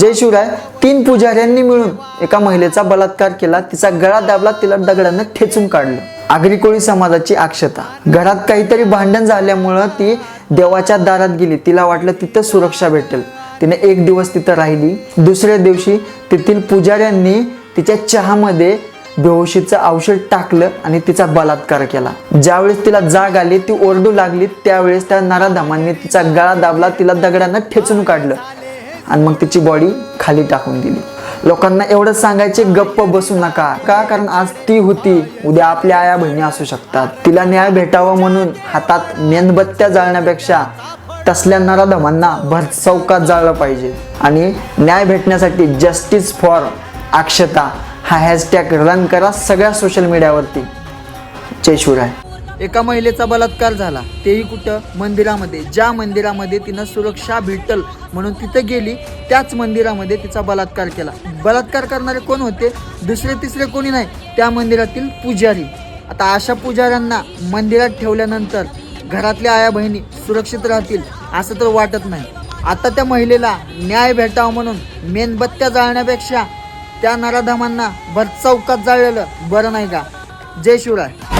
जयशिवराय तीन पुजाऱ्यांनी मिळून एका महिलेचा बलात्कार केला. तिचा गळा दाबला तिला दगडानं ठेचून काढलं. आगरी कोळी समाजाची अक्षता घरात काहीतरी भांडण झाल्यामुळं ती देवाच्या दारात गेली. तिला वाटलं तिथं सुरक्षा भेटेल. तिने एक दिवस तिथं राहिली. दुसऱ्या दिवशी तेथील पुजाऱ्यांनी तिच्या चहामध्ये बेहोशीचं औषध टाकलं आणि तिचा बलात्कार केला. ज्यावेळेस तिला जाग आली ती ओरडू लागली त्यावेळेस त्या नराधामांनी तिचा गळा दाबला तिला दगडानं ठेचून काढलं. आणि मग तिची बॉडी खाली टाकून दिली. लोकांना एवढं सांगायचे गप्प बसू नका. का? कारण आज ती होती. उद्या आपल्या आया बहिणी असू शकतात. तिला न्याय भेटावा म्हणून हातात मेणबत्त्या जाळण्यापेक्षा तसल्या नराधमांना भरचौकात जाळलं पाहिजे. आणि न्याय भेटण्यासाठी जस्टिस फॉर अक्षता हा हॅशटॅग रन करा सगळ्या सोशल मीडियावरती जय शिवराय. एका महिलेचा बलात्कार झाला. तेही कुठं? मंदिरामध्ये. ज्या मंदिरामध्ये तिनं सुरक्षा भेटल म्हणून तिथं गेली त्याच मंदिरामध्ये तिचा बलात्कार केला. बलात्कार करणारे कोण होते? दुसरे तिसरे कोणी नाही. त्या मंदिरातील पुजारी. आता अशा पुजाऱ्यांना मंदिरात ठेवल्यानंतर घरातल्या आया बहिणी सुरक्षित राहतील असं तर वाटत नाही. आता त्या महिलेला न्याय भेटावा म्हणून मेणबत्त्या जाळण्यापेक्षा त्या नराधामांना भर चौकात जाळलेलं बरं नाही का? जय शिवराय.